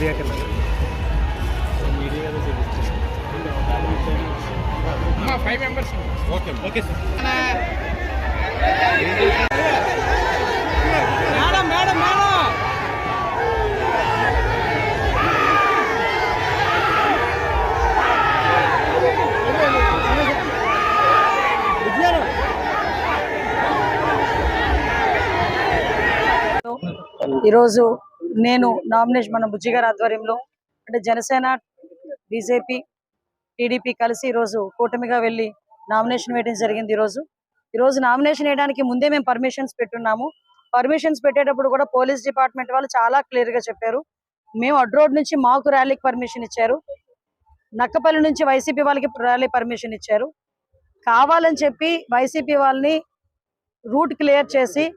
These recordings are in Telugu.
మీడియాకి ఫైవ్ మెంబర్స్ ఓకే ఓకే ఈరోజు నేను నామినేషన్ మన బుజ్జి గారి ఆధ్వర్యంలో అంటే జనసేన బీజేపీ టీడీపీ కలిసి ఈరోజు కూటమిగా వెళ్ళి నామినేషన్ వేయడం జరిగింది ఈరోజు. ఈరోజు నామినేషన్ వేయడానికి ముందే మేము పర్మిషన్స్ పెట్టున్నాము. పర్మిషన్స్ పెట్టేటప్పుడు కూడా పోలీస్ డిపార్ట్మెంట్ వాళ్ళు చాలా క్లియర్గా చెప్పారు. మేము అడ్రోడ్ నుంచి మాకు ర్యాలీకి పర్మిషన్ ఇచ్చారు. నక్కపల్లి నుంచి వైసీపీ వాళ్ళకి ర్యాలీ పర్మిషన్ ఇచ్చారు. కావాలని చెప్పి వైసీపీ వాళ్ళని రూట్ క్లియర్ చేసి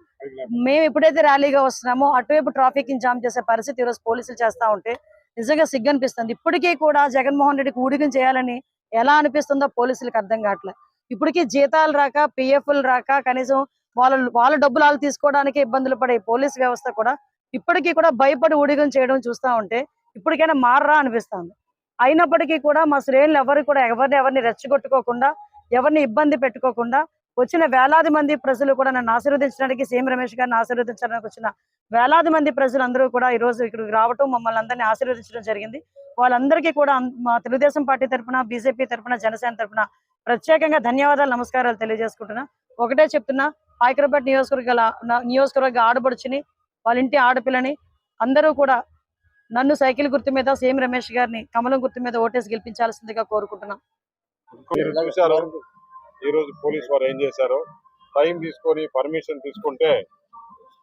మేము ఎప్పుడైతే ర్యాలీగా వస్తున్నామో అటువైపు ట్రాఫిక్ జామ్ చేసే పరిస్థితి ఈరోజు పోలీసులు చేస్తా ఉంటే నిజంగా సిగ్గు అనిపిస్తుంది. ఇప్పటికీ కూడా జగన్మోహన్ రెడ్డికి ఊడిగం చేయాలని ఎలా అనిపిస్తుందో పోలీసులకు అర్థం కావట్లేదు. ఇప్పటికీ జీతాలు రాక పిఎఫ్లు రాక కనీసం వాళ్ళ వాళ్ళ డబ్బులు వాళ్ళు తీసుకోవడానికి ఇబ్బందులు పడే పోలీస్ వ్యవస్థ కూడా ఇప్పటికీ కూడా భయపడి ఊడిగం చేయడం చూస్తా ఉంటే ఇప్పటికైనా మారరా అనిపిస్తుంది. అయినప్పటికీ కూడా మా శ్రేణులు ఎవరు కూడా ఎవరిని ఎవరిని రెచ్చగొట్టుకోకుండా ఎవరిని ఇబ్బంది పెట్టుకోకుండా వచ్చిన వేలాది మంది ప్రజలు కూడా నన్ను ఆశీర్వదించడానికి సీఎం రమేష్ గారిని ఆశీర్వదించడానికి వచ్చిన వేలాది మంది ప్రజలందరూ కూడా ఈ రోజు ఇక్కడికి రావటం మమ్మల్ని అందరినీ ఆశీర్వదించడం జరిగింది. వాళ్ళందరికీ కూడా మా తెలుగుదేశం పార్టీ తరపున బీజేపీ తరపున జనసేన తరపున ప్రత్యేకంగా ధన్యవాదాలు నమస్కారాలు తెలియజేసుకుంటున్నా. ఒకటే చెప్తున్నా హైదరాబాద్ నియోజకవర్గ నియోజకవర్గ ఆడబడుచుని వాళ్ళ ఇంటి ఆడపిల్లని అందరూ కూడా నన్ను సైకిల్ గుర్తు మీద సీఎం రమేష్ గారిని కమలం గుర్తు మీద ఓటేసి గెలిపించాల్సిందిగా కోరుకుంటున్నాం. ఈరోజు ఈ రోజు పోలీస్ వారు ఏం చేశారు? టైం తీసుకొని పర్మిషన్ తీసుకుంటే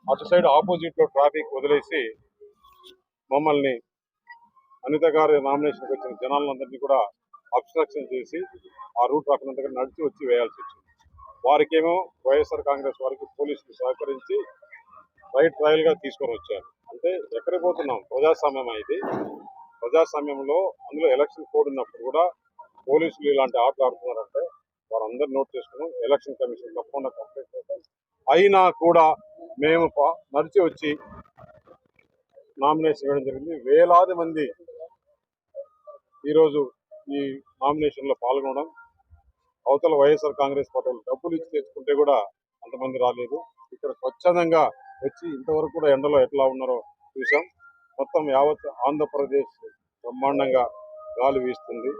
అటు సైడ్ ఆపోజిట్లో ట్రాఫిక్ వదిలేసి మమ్మల్ని అనిత గారి నామినేషన్కి వచ్చిన జనాలందరినీ కూడా అబ్స్ట్రక్షన్ చేసి ఆ రూట్ రాకుండా దగ్గర నడిచి వచ్చి వేయాల్సి వచ్చింది. వారికేమో వైఎస్ఆర్ కాంగ్రెస్ వారికి పోలీసులు సహకరించి రైట్ ట్రయల్గా తీసుకొని వచ్చారు. అంటే ఎక్కడికి పోతున్నాం? ప్రజాస్వామ్యం ఇది? ప్రజాస్వామ్యంలో అందులో ఎలక్షన్ కోడ్ ఉన్నప్పుడు కూడా పోలీసులు ఇలాంటి ఆటలు ఆడుతున్నారంటే వారందరూ నోట్ చేసుకున్నాం ఎలక్షన్ కమిషన్ తప్పకుండా కంప్లైంట్ చేస్తాం. అయినా కూడా మేము నడిచి వచ్చి నామినేషన్ ఇవ్వడం జరిగింది. వేలాది మంది ఈరోజు ఈ నామినేషన్లో పాల్గొనడం అవతల వైఎస్ఆర్ కాంగ్రెస్ పార్టీ డబ్బులు ఇచ్చి తెచ్చుకుంటే కూడా అంతమంది రాలేదు. ఇక్కడ స్వచ్ఛందంగా వచ్చి ఇంతవరకు కూడా ఎండలో ఎట్లా ఉన్నారో చూసాం మొత్తం యావత్ ఆంధ్రప్రదేశ్ బ్రహ్మాండంగా గాలి వీస్తుంది.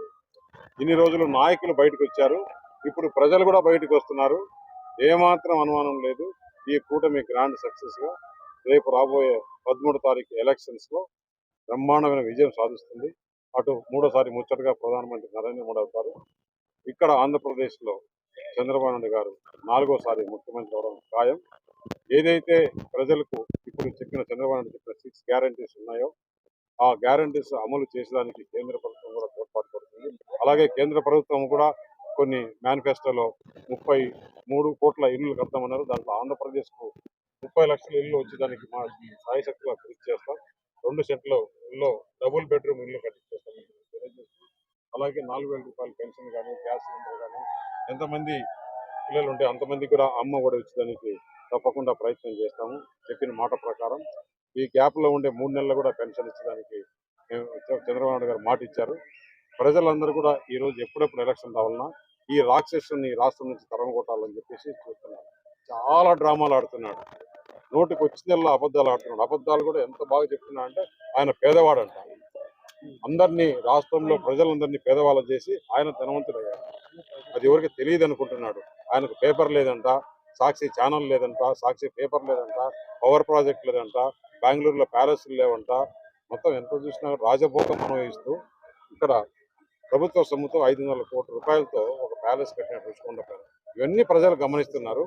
ఇన్ని రోజులు నాయకులు బయటకు వచ్చారు. ఇప్పుడు ప్రజలు కూడా బయటకు వస్తున్నారు. ఏమాత్రం అనుమానం లేదు. ఈ కూటమి గ్రాండ్ సక్సెస్గా రేపు రాబోయే పదమూడు తారీఖు ఎలక్షన్స్లో బ్రహ్మాండమైన విజయం సాధిస్తుంది. అటు మూడోసారి ముచ్చటగా ప్రధానమంత్రి నరేంద్ర మోడీ అవుతారు. ఇక్కడ ఆంధ్రప్రదేశ్లో చంద్రబాబు నాయుడు గారు నాలుగోసారి ముఖ్యమంత్రి అవడం ఖాయం. ఏదైతే ప్రజలకు ఇప్పుడు చెప్పిన చంద్రబాబు నాయుడు చెప్పిన సిక్స్ గ్యారంటీస్ ఉన్నాయో ఆ గ్యారంటీస్ అమలు చేసడానికి కేంద్ర ప్రభుత్వం కూడా తోడ్పాటు పడుతుంది. అలాగే కేంద్ర ప్రభుత్వం కూడా కొన్ని మేనిఫెస్టోలో ముప్పై మూడు కోట్ల ఇల్లు కడతామన్నారు. దాంట్లో ఆంధ్రప్రదేశ్కు ముప్పై లక్షల ఇల్లు వచ్చేదానికి మా సాయశక్తిగా కృషి చేస్తాం. రెండు సెంట్లు ఇల్లు డబుల్ బెడ్రూమ్ ఇల్లు కట్టించేస్తాం అలాగే నాలుగు వేల రూపాయల పెన్షన్ కానీ గ్యాస్ సిలిండర్ కానీ ఎంతమంది పిల్లలు ఉంటే అంతమంది కూడా అమ్మ కూడా వచ్చేదానికి తప్పకుండా ప్రయత్నం చేస్తాము. చెప్పిన మాట ప్రకారం ఈ గ్యాప్లో ఉండే మూడు నెలలు కూడా పెన్షన్ ఇచ్చడానికి మేము చంద్రబాబు నాయుడు గారు మాట ఇచ్చారు ప్రజలందరూ కూడా ఈ రోజు ఎప్పుడెప్పుడు ఎలక్షన్ రావాలన్నా ఈ రాక్షసుని రాష్ట్రం నుంచి తరం కొట్టాలని చెప్పేసి చూస్తున్నారు. చాలా డ్రామాలు ఆడుతున్నాడు. నోటికి వచ్చిందల్లా అబద్ధాలు ఆడుతున్నాడు. అబద్ధాలు కూడా ఎంత బాగా చెప్తున్నా అంటే ఆయన పేదవాడు అంట అందరినీ రాష్ట్రంలో ప్రజలందరినీ పేదవాళ్ళు చేసి ఆయన ధనవంతుడయ్యాడు. అది ఎవరికి తెలియదు అనుకుంటున్నాడు. ఆయనకు పేపర్ లేదంట సాక్షి ఛానల్ లేదంట సాక్షి పేపర్ లేదంట పవర్ ప్రాజెక్ట్ లేదంట బెంగళూరులో ప్యాలెస్లు లేవంట. మొత్తం ఎంత చూసినా రాజభోగం అనుభవిస్తూ ఇక్కడ ప్రభుత్వ సొమ్ముతో ఐదు వందల కోట్ల రూపాయలతో ఒక ప్యాలెస్ కట్టినట్టు రుచికొండపారు ఇవన్నీ ప్రజలు గమనిస్తున్నారు.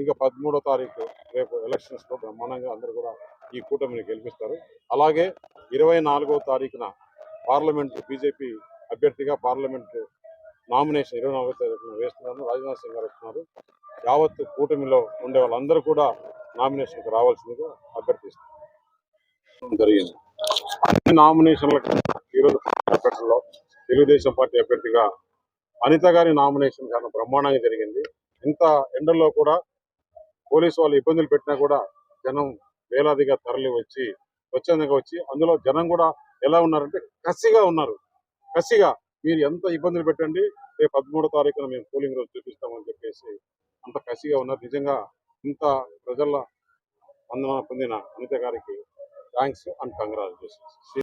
ఇంకా పదమూడో తారీఖు రేపు ఎలక్షన్స్లో బ్రహ్మాండంగా అందరూ కూడా ఈ కూటమిని గెలిపిస్తారు. అలాగే ఇరవై నాలుగో తారీఖున పార్లమెంట్ బీజేపీ అభ్యర్థిగా పార్లమెంట్ నామినేషన్ ఇరవై నాలుగో తారీఖున వేస్తున్నారు రాజ్నాథ్ సింగ్ గారు వస్తున్నారు యావత్ కూటమిలో ఉండే వాళ్ళందరూ కూడా నామినేషన్కి రావాల్సిందిగా అభ్యర్థిస్తున్నారు. జరిగింది. అన్ని నామినేషన్లకు తెలుగుదేశం పార్టీ అభ్యర్థిగా అనిత గారి నామినేషన్ చాలా బ్రహ్మాండంగా జరిగింది. ఇంత ఎండల్లో కూడా పోలీసు వాళ్ళు ఇబ్బందులు పెట్టినా కూడా జనం వేలాదిగా తరలి వచ్చి స్వచ్ఛందంగా వచ్చి అందులో జనం కూడా ఎలా ఉన్నారంటే కసిగా ఉన్నారు. కసిగా మీరు ఎంత ఇబ్బందులు పెట్టండి రేపు పదమూడో తారీఖున మేము పోలింగ్ రోజు చూపిస్తామని చెప్పేసి అంత కసిగా ఉన్నారు. నిజంగా ఇంత ప్రజల వందన పొందిన అనిత గారికి థ్యాంక్స్ అండ్ కంగ్రాచులేషన్స్.